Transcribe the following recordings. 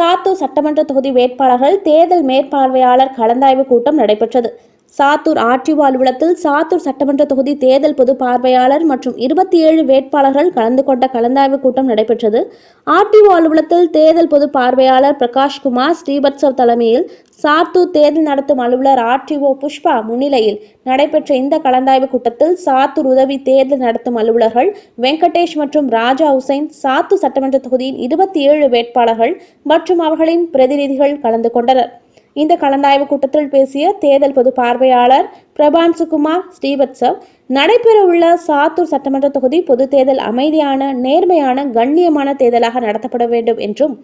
சாத்தூர் சட்டமன்ற தொகுதி வேட்பாளர்கள் தேர்தல் மேற்பார்வையாளர் கலந்தாய்வு கூட்டம் நடைபெற்றது. சாத்தூர் ஆர்டிஓ அலுவலகத்தில் சாத்தூர் சட்டமன்ற தொகுதி தேர்தல் பொது பார்வையாளர் மற்றும் இருபத்தி ஏழு வேட்பாளர்கள் கலந்து கொண்ட கலந்தாய்வு கூட்டம் நடைபெற்றது. ஆர்டிஓ அலுவலகத்தில் தேர்தல் பொது பார்வையாளர் பிரகாஷ்குமார் ஸ்ரீபத்சவ் தலைமையில் சாத்தூர் தேர்தல் நடத்தும் அலுவலர் ஆர்டிஓ புஷ்பா முன்னிலையில் நடைபெற்ற இந்த கலந்தாய்வு கூட்டத்தில் சாத்தூர் உதவி தேர்தல் நடத்தும் அலுவலர்கள் வெங்கடேஷ் மற்றும் ராஜா உசைன் சாத்தூர் சட்டமன்ற தொகுதியின் இருபத்தி ஏழு வேட்பாளர்கள் மற்றும் அவர்களின் பிரதிநிதிகள் கலந்து கொண்டனர். இந்த கலந்தாய்வு கூட்டத்தில் பேசிய தேர்தல் பொது பார்வையாளர் பிரபான்சுகுமார் ஸ்ரீவத்சவ் நடைபெறவுள்ள சாத்தூர் சட்டமன்ற தொகுதி பொது தேர்தல் அமைதியான நேர்மையான கண்ணியமான தேர்தலாக நடத்தப்பட வேண்டும் என்றும்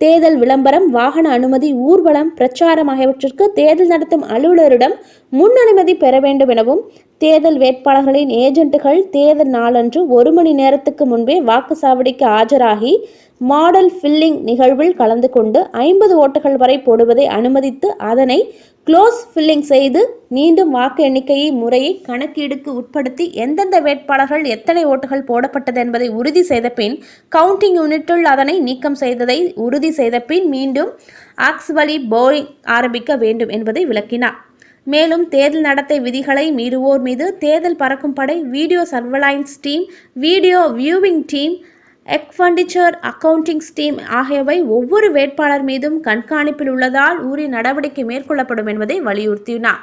தேர்தல் விளம்பரம் வாகன அனுமதி ஊர்வலம் பிரச்சாரம் ஆகியவற்றிற்கு தேர்தல் நடத்தும் அலுவலரிடம் முன் அனுமதி பெற வேண்டும் எனவும் தேர்தல் வேட்பாளர்களின் ஏஜென்ட்டுகள் தேர்தல் நாளன்று ஒரு மணி நேரத்துக்கு முன்பே வாக்குச்சாவடிக்கு ஆஜராகி மாடல் ஃபில்லிங் நிகழ்வில் கலந்து கொண்டு ஐம்பது ஓட்டுகள் வரை போடுவதை அனுமதித்து அதனை க்ளோஸ் ஃபில்லிங் செய்து மீண்டும் வாக்கு எண்ணிக்கையை முறையை கணக்கீடுக்கு உட்படுத்தி எந்தெந்த வேட்பாளர்கள் எத்தனை ஓட்டுகள் போடப்பட்டது என்பதை உறுதி செய்த பின் கவுண்டிங் யூனிட்டில் அதனை நீக்கம் செய்ததை உறுதி செய்த பின் மீண்டும் ஆக்ஸ் வழி போரிங் ஆரம்பிக்க வேண்டும் என்பதை விளக்கினார். மேலும் தேர்தல் நடத்தை விதிகளை மீறுவோர் மீது தேர்தல் பறக்கும் படை video surveillance team video viewing team expenditure accounting team ஆகியவை ஒவ்வொரு வேட்பாளர் மீதும் கண்காணிப்பில் உள்ளதால் உரிய நடவடிக்கை மேற்கொள்ளப்படும் என்பதை வலியுறுத்தினார்.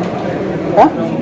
Tá?